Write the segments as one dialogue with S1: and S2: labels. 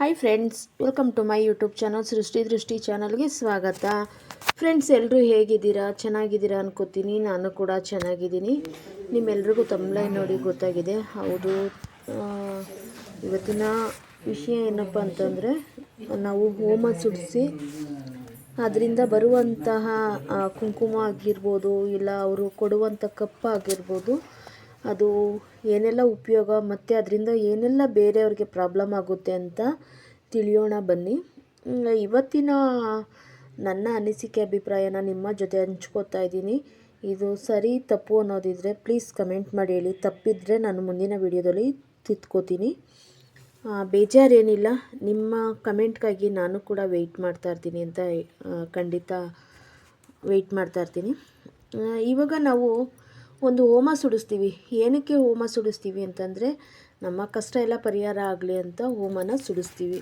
S1: Hi friends welcome to my YouTube channel Srushti Drushti ಚಾನಲ್ಗೆ ಸ್ವಾಗತ. Friends ಎಲ್ಲರೂ ಹೇಗಿದ್ದೀರಾ? ಚೆನ್ನಾಗಿದ್ದೀರಾ ಅನ್ಕೋತೀನಿ. ನಾನು ಕೂಡ ಚೆನ್ನಾಗಿದ್ದೀನಿ. ನಿಮ್ಮೆಲ್ರಿಗೂ ತಮ್ಮಲೈ ನೋಡಿ ಗೊತ್ತಾಗಿದೆ. ಹೌದು ಇವತ್ತಿನ ವಿಷಯ ಏನಪ್ಪ ಅಂತಂದರೆ, ನಾವು ಹೋಮ ಸುಡಿಸಿ, ಅದರಿಂದ ಬರುವಂತಹ ಕುಂಕುಮ ಆಗಿರ್ಬೋದು, ಇಲ್ಲ ಅವರು ಕೊಡುವಂಥ ಕಪ್ಪ ಆಗಿರ್ಬೋದು ಅದು ಏನೆಲ್ಲ ಉಪಯೋಗ ಮತ್ತು ಅದರಿಂದ ಏನೆಲ್ಲ ಬೇರೆಯವ್ರಿಗೆ ಪ್ರಾಬ್ಲಮ್ ಆಗುತ್ತೆ ಅಂತ ತಿಳಿಯೋಣ ಬನ್ನಿ. ಇವತ್ತಿನ ನನ್ನ ಅನಿಸಿಕೆ ಅಭಿಪ್ರಾಯನ ನಿಮ್ಮ ಜೊತೆ ಹಂಚ್ಕೋತಾ ಇದ್ದೀನಿ. ಇದು ಸರಿ, ತಪ್ಪು ಅನ್ನೋದಿದ್ರೆ ಪ್ಲೀಸ್ ಕಮೆಂಟ್ ಮಾಡಿ ಹೇಳಿ. ತಪ್ಪಿದ್ರೆ ನಾನು ಮುಂದಿನ ವಿಡಿಯೋದಲ್ಲಿ ತಿದ್ಕೋತೀನಿ ಬೇಜಾರೇನಿಲ್ಲ. ನಿಮ್ಮ ಕಮೆಂಟ್ಗಾಗಿ ನಾನು ಕೂಡ ವೆಯ್ಟ್ ಮಾಡ್ತಾ ಇರ್ತೀನಿ ಅಂತ ಖಂಡಿತ ವೆಯ್ಟ್ ಮಾಡ್ತಾ ಇರ್ತೀನಿ. ಇವಾಗ ನಾವು ಒಂದು ಹೋಮ ಸುಡಿಸ್ತೀವಿ. ಏನಕ್ಕೆ ಹೋಮ ಸುಡಿಸ್ತೀವಿ ಅಂತಂದರೆ, ನಮ್ಮ ಕಷ್ಟ ಎಲ್ಲ ಪರಿಹಾರ ಆಗಲಿ ಅಂತ ಹೋಮನ ಸುಡಿಸ್ತೀವಿ.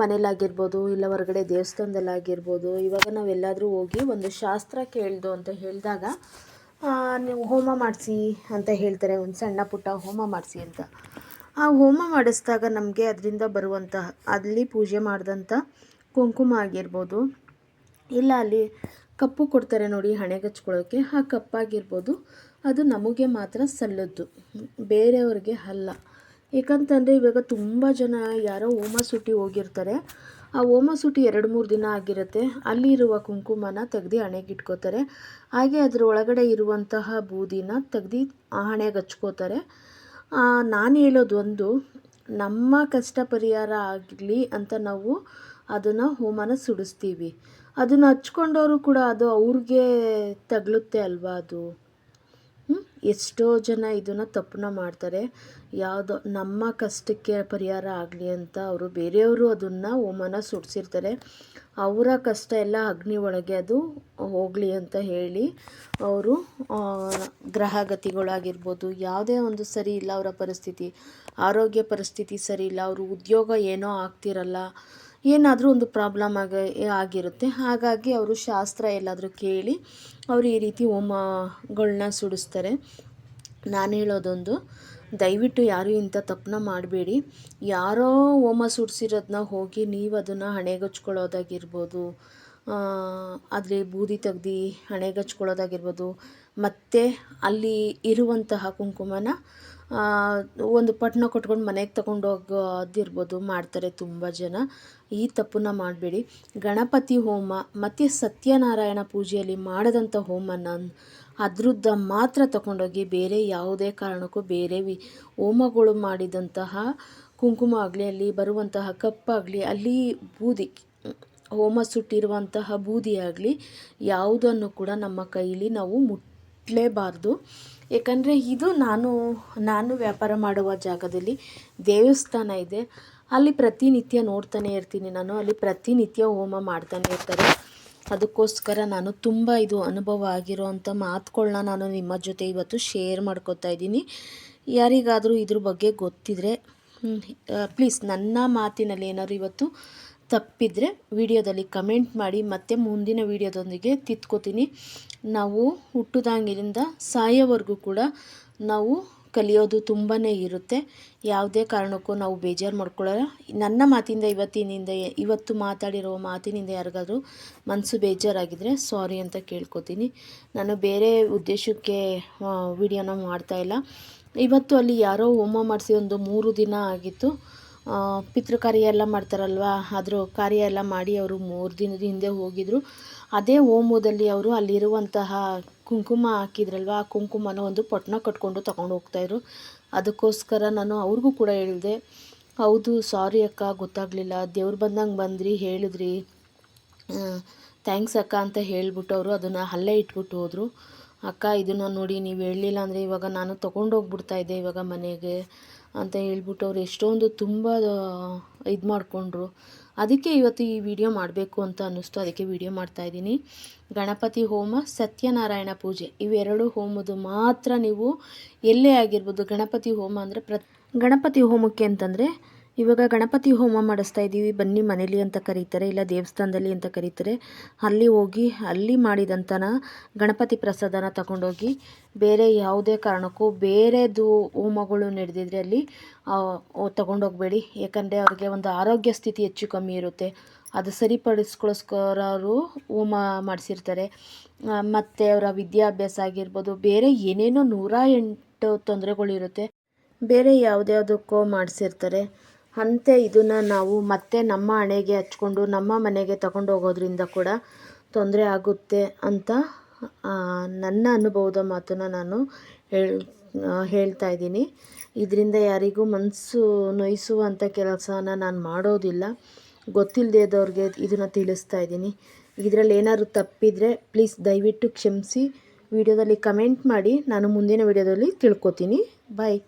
S1: ಮನೇಲಾಗಿರ್ಬೋದು, ಇಲ್ಲ ಹೊರಗಡೆ ದೇವಸ್ಥಾನದಲ್ಲಾಗಿರ್ಬೋದು ಇವಾಗ ನಾವೆಲ್ಲಾದರೂ ಹೋಗಿ ಒಂದು ಶಾಸ್ತ್ರ ಕೇಳ್ದು ಅಂತ ಹೇಳಿದಾಗ ನೀವು ಹೋಮ ಮಾಡಿಸಿ ಅಂತ ಹೇಳ್ತಾರೆ, ಒಂದು ಸಣ್ಣ ಪುಟ್ಟ ಹೋಮ ಮಾಡಿಸಿ ಅಂತ. ಆ ಹೋಮ ಮಾಡಿಸಿದಾಗ ನಮಗೆ ಅದರಿಂದ ಬರುವಂತಹ ಅಲ್ಲಿ ಪೂಜೆ ಮಾಡಿದಂಥ ಕುಂಕುಮ ಆಗಿರ್ಬೋದು, ಇಲ್ಲ ಅಲ್ಲಿ ಕಪ್ಪು ಕೊಡ್ತಾರೆ ನೋಡಿ ಹಣೆಗಚ್ಕೊಳ್ಳೋಕ್ಕೆ ಆ ಕಪ್ಪಾಗಿರ್ಬೋದು ಅದು ನಮಗೆ ಮಾತ್ರ ಸಲ್ಲದ್ದು ಬೇರೆಯವ್ರಿಗೆ ಅಲ್ಲ. ಏಕಂತಂದರೆ ಇವಾಗ ತುಂಬ ಜನ ಯಾರೋ ಹೋಮ ಸುಟಿ ಹೋಗಿರ್ತಾರೆ. ಆ ಹೋಮ ಸುಟಿ ಎರಡು ಮೂರು ದಿನ ಆಗಿರುತ್ತೆ. ಅಲ್ಲಿರುವ ಕುಂಕುಮನ ತೆಗ್ದು ಹಣೆಗಿಟ್ಕೋತಾರೆ ಹಾಗೆ ಅದರ ಒಳಗಡೆ ಇರುವಂತಹ ಬೂದಿನ ತೆಗ್ದು ಆ ಹಣೆಗೆ ಹಚ್ಕೋತಾರೆ. ನಾನು ಹೇಳೋದು ಒಂದು, ನಮ್ಮ ಕಷ್ಟ ಪರಿಹಾರ ಆಗಲಿ ಅಂತ ನಾವು ಅದನ್ನು ಹೋಮನ ಸುಡಿಸ್ತೀವಿ. ಅದನ್ನು ಹಚ್ಕೊಂಡವರು ಕೂಡ ಅದು ಅವ್ರಿಗೆ ತಗಲುತ್ತೆ ಅಲ್ವಾ ಅದು? ಎಷ್ಟೋ ಜನ ಇದನ್ನು ತಪ್ಪನ್ನ ಮಾಡ್ತಾರೆ. ಯಾವುದೋ ನಮ್ಮ ಕಷ್ಟಕ್ಕೆ ಪರಿಹಾರ ಆಗಲಿ ಅಂತ ಅವರು ಬೇರೆಯವರು ಅದನ್ನು ಓಮನ ಸುಡಿಸಿರ್ತಾರೆ. ಅವರ ಕಷ್ಟ ಎಲ್ಲ ಅಗ್ನಿ ಒಳಗೆ ಅದು ಹೋಗಲಿ ಅಂತ ಹೇಳಿ ಅವರು ಗ್ರಹಗತಿಗಳಾಗಿರ್ಬೋದು, ಯಾವುದೇ ಒಂದು ಸರಿ ಇಲ್ಲ ಅವರ ಪರಿಸ್ಥಿತಿ, ಆರೋಗ್ಯ ಪರಿಸ್ಥಿತಿ ಸರಿ ಇಲ್ಲ, ಅವರು ಉದ್ಯೋಗ ಏನೋ ಆಗ್ತಿರಲ್ಲ ಏನಾದರೂ ಒಂದು ಪ್ರಾಬ್ಲಮ್ ಆಗಿ ಆಗಿರುತ್ತೆ. ಹಾಗಾಗಿ ಅವರು ಶಾಸ್ತ್ರ ಎಲ್ಲಾದರೂ ಕೇಳಿ ಅವರು ಈ ರೀತಿ ಹೋಮಗಳನ್ನ ಸುಡಿಸ್ತಾರೆ. ನಾನು ಹೇಳೋದೊಂದು, ದಯವಿಟ್ಟು ಯಾರೂ ಇಂಥ ತಪ್ಪನ್ನ ಮಾಡಬೇಡಿ. ಯಾರೋ ಹೋಮ ಸುಡಿಸಿರೋದನ್ನ ಹೋಗಿ ನೀವು ಅದನ್ನು ಹಣೆಗಚ್ಕೊಳ್ಳೋದಾಗಿರ್ಬೋದು ಆದರೆ ಬೂದಿ ತೆಗ್ದು ಹಣೆಗಚ್ಕೊಳ್ಳೋದಾಗಿರ್ಬೋದು ಮತ್ತು ಅಲ್ಲಿ ಇರುವಂತಹ ಕುಂಕುಮನ ಒಂದು ಪಟ್ಟಣ ಕೊಟ್ಕೊಂಡು ಮನೆಗೆ ತಗೊಂಡು ಹೋಗೋದಿರ್ಬೋದು, ಮಾಡ್ತಾರೆ ತುಂಬ ಜನ. ಈ ತಪ್ಪನ್ನ ಮಾಡಬೇಡಿ. ಗಣಪತಿ ಹೋಮ ಮತ್ತು ಸತ್ಯನಾರಾಯಣ ಪೂಜೆಯಲ್ಲಿ ಮಾಡಿದಂಥ ಹೋಮನ ಅದರದ್ದ ಮಾತ್ರ ತಗೊಂಡೋಗಿ ಬೇರೆ ಯಾವುದೇ ಕಾರಣಕ್ಕೂ ಬೇರೆ ವಿ, ಹೋಮಗಳು ಮಾಡಿದಂತಹ ಕುಂಕುಮ ಆಗಲಿ, ಅಲ್ಲಿ ಬರುವಂತಹ ಕಪ್ಪಾಗಲಿ ಅಲ್ಲಿ ಬೂದಿ, ಹೋಮ ಸುಟ್ಟಿರುವಂತಹ ಬೂದಿ ಯಾವುದನ್ನು ಕೂಡ ನಮ್ಮ ಕೈಲಿ ನಾವು ಮುಟ್ಟಲೇಬಾರ್ದು ಏಕೆಂದರೆ ಇದು ನಾನು ನಾನು ವ್ಯಾಪಾರ ಮಾಡುವ ಜಾಗದಲ್ಲಿ ದೇವಸ್ಥಾನ ಇದೆ. ಅಲ್ಲಿ ಪ್ರತಿನಿತ್ಯ ನೋಡ್ತಾನೆ ಇರ್ತೀನಿ ನಾನು. ಅಲ್ಲಿ ಪ್ರತಿನಿತ್ಯ ಹೋಮ ಮಾಡ್ತಾನೆ ಇರ್ತಾರೆ. ಅದಕ್ಕೋಸ್ಕರ ನಾನು ತುಂಬ ಇದು ಅನುಭವ ಆಗಿರೋವಂಥ ಮಾತುಗಳನ್ನ ನಾನು ನಿಮ್ಮ ಜೊತೆ ಇವತ್ತು ಶೇರ್ ಮಾಡ್ಕೊತಾ ಇದ್ದೀನಿ. ಯಾರಿಗಾದರೂ ಇದ್ರ ಬಗ್ಗೆ ಗೊತ್ತಿದ್ರೆ ಪ್ಲೀಸ್ ನನ್ನ ಮಾತಿನಲ್ಲಿ ಏನಾದ್ರು ಇವತ್ತು ತಪ್ಪಿದರೆ ವಿಡಿಯೋದಲ್ಲಿ ಕಮೆಂಟ್ ಮಾಡಿ, ಮತ್ತೆ ಮುಂದಿನ ವಿಡಿಯೋದೊಂದಿಗೆ ತಿದ್ಕೋತೀನಿ ನಾವು ಹುಟ್ಟಿದಾಗಿನಿಂದ ಸಾಯೋವರೆಗೂ ಕೂಡ ನಾವು ಕಲಿಯೋದು ತುಂಬಾ ಇರುತ್ತೆ. ಯಾವುದೇ ಕಾರಣಕ್ಕೂ ನಾವು ಬೇಜಾರು ಮಾಡ್ಕೊಳ್ಳೋಲ್ಲ. ನನ್ನ ಮಾತಿಂದ, ಇವತ್ತಿನಿಂದ, ಇವತ್ತು ಮಾತಾಡಿರೋ ಮಾತಿನಿಂದ ಯಾರಿಗಾದರೂ ಮನಸ್ಸು ಬೇಜಾರಾಗಿದ್ದರೆ ಸಾರಿ ಅಂತ ಕೇಳ್ಕೊತೀನಿ. ನಾನು ಬೇರೆ ಉದ್ದೇಶಕ್ಕೆ ವಿಡಿಯೋನ ಮಾಡ್ತಾ ಇಲ್ಲ. ಇವತ್ತು ಅಲ್ಲಿ ಯಾರೋ ಹೋಮ ಮಾಡಿಸಿ ಒಂದು ಮೂರು ದಿನ ಆಗಿತ್ತು. ಪಿತೃ ಕಾರ್ಯ ಎಲ್ಲ ಮಾಡ್ತಾರಲ್ವ? ಅದ್ರ ಕಾರ್ಯ ಎಲ್ಲ ಮಾಡಿ ಅವರು ಮೂರು ದಿನದ ಹಿಂದೆ ಹೋಗಿದ್ರು. ಅದೇ ಹೋಮದಲ್ಲಿ ಅವರು ಅಲ್ಲಿರುವಂತಹ ಕುಂಕುಮ ಹಾಕಿದ್ರಲ್ವ? ಆ ಕುಂಕುಮನ ಒಂದು ಪೊಟ್ಟಣ ಕಟ್ಕೊಂಡು ತಗೊಂಡು ಹೋಗ್ತಾಯಿದ್ರು ಅದಕ್ಕೋಸ್ಕರ ನಾನು ಅವ್ರಿಗೂ ಕೂಡ ಹೇಳಿದೆ, ಹೌದು ಸಾರಿ ಅಕ್ಕ, ಗೊತ್ತಾಗಲಿಲ್ಲ. ದೇವ್ರು ಬಂದಂಗೆ ಬಂದ್ರಿ, ಹೇಳಿದ್ರಿ. ಥ್ಯಾಂಕ್ಸ್ ಅಕ್ಕ ಅಂತ ಹೇಳಿಬಿಟ್ಟು ಅವರು ಅದನ್ನು ಅಲ್ಲೇ ಇಟ್ಬಿಟ್ಟು ಹೋದರು. ಅಕ್ಕ, ಇದನ್ನು ನೋಡಿ ನೀವು ಹೇಳಲಿಲ್ಲ ಅಂದರೆ ಇವಾಗ ನಾನು ತೊಗೊಂಡೋಗ್ಬಿಡ್ತಾ ಇದ್ದೆ ಇವಾಗ ಮನೆಗೆ. ಅಂತ ಹೇಳ್ಬಿಟ್ಟು ಅವ್ರು ಎಷ್ಟೊಂದು ತುಂಬ ಇದು ಮಾಡಿಕೊಂಡ್ರು. ಅದಕ್ಕೆ ಇವತ್ತು ಈ ವಿಡಿಯೋ ಮಾಡಬೇಕು ಅಂತ ಅನ್ನಿಸ್ತು. ಅದಕ್ಕೆ ವಿಡಿಯೋ ಮಾಡ್ತಾ ಇದ್ದೀನಿ. ಗಣಪತಿ ಹೋಮ, ಸತ್ಯನಾರಾಯಣ ಪೂಜೆ. ಇವೆರಡು ಹೋಮದು ಮಾತ್ರ ನೀವು ಎಲ್ಲೇ ಆಗಿರ್ಬೋದು. ಗಣಪತಿ ಹೋಮ ಅಂದರೆ ಪ್ರ ಗಣಪತಿ ಹೋಮಕ್ಕೆ ಅಂತಂದರೆ ಇವಾಗ ಗಣಪತಿ ಹೋಮ ಮಾಡಿಸ್ತಾ ಇದ್ದೀವಿ ಬನ್ನಿ ಮನೇಲಿ ಅಂತ ಕರೀತಾರೆ, ಇಲ್ಲ ದೇವಸ್ಥಾನದಲ್ಲಿ ಅಂತ ಕರೀತಾರೆ. ಅಲ್ಲಿ ಹೋಗಿ, ಅಲ್ಲಿ ಮಾಡಿದಂಥನ ಗಣಪತಿ ಪ್ರಸಾದನ ತಗೊಂಡೋಗಿ ಬೇರೆ ಯಾವುದೇ ಕಾರಣಕ್ಕೂ ಬೇರೆದು ಹೋಮಗಳು ನಡೆದಿದ್ರೆ ಅಲ್ಲಿ ತಗೊಂಡೋಗಬೇಡಿ. ಯಾಕಂದರೆ ಅವ್ರಿಗೆ ಒಂದು ಆರೋಗ್ಯ ಸ್ಥಿತಿ ಹೆಚ್ಚು ಕಮ್ಮಿ ಇರುತ್ತೆ. ಅದು ಸರಿಪಡಿಸ್ಕೊಳ್ಳೋಸ್ಕರ ಅವರು ಹೋಮ ಮಾಡಿಸಿರ್ತಾರೆ. ಮತ್ತು ಅವರ ವಿದ್ಯಾಭ್ಯಾಸ ಆಗಿರ್ಬೋದು, ಬೇರೆ ಏನೇನೋ ನೂರ ಎಂಟು ತೊಂದರೆಗಳಿರುತ್ತೆ. ಬೇರೆ ಯಾವುದ್ಯಾವುದಕ್ಕೋ ಮಾಡಿಸಿರ್ತಾರೆ. ಅಂತೆ ಇದನ್ನು ನಾವು ಮತ್ತೆ ನಮ್ಮ ಹಣೆಗೆ ಹಚ್ಕೊಂಡು, ನಮ್ಮ ಮನೆಗೆ ತಗೊಂಡು ಹೋಗೋದ್ರಿಂದ ಕೂಡ ತೊಂದರೆ ಆಗುತ್ತೆ ಅಂತ ನನ್ನ ಅನುಭವದ ಮಾತನ್ನು ನಾನು ಹೇಳ್ ಹೇಳ್ತಾ ಇದ್ದೀನಿ. ಇದರಿಂದ ಯಾರಿಗೂ ಮನಸ್ಸು ನೊಯಿಸುವಂಥ ಕೆಲಸನ ನಾನು ಮಾಡೋದಿಲ್ಲ. ಗೊತ್ತಿಲ್ಲದೆ ಇದ್ದವ್ರಿಗೆ ಇದನ್ನು ತಿಳಿಸ್ತಾ ಇದ್ದೀನಿ. ಇದರಲ್ಲಿ ಏನಾದರೂ ತಪ್ಪಿದರೆ ಪ್ಲೀಸ್ ದಯವಿಟ್ಟು ಕ್ಷಮಿಸಿ. ವಿಡಿಯೋದಲ್ಲಿ ಕಮೆಂಟ್ ಮಾಡಿ. ನಾನು ಮುಂದಿನ ವಿಡಿಯೋದಲ್ಲಿ ತಿಳ್ಕೊತೀನಿ. ಬಾಯ್.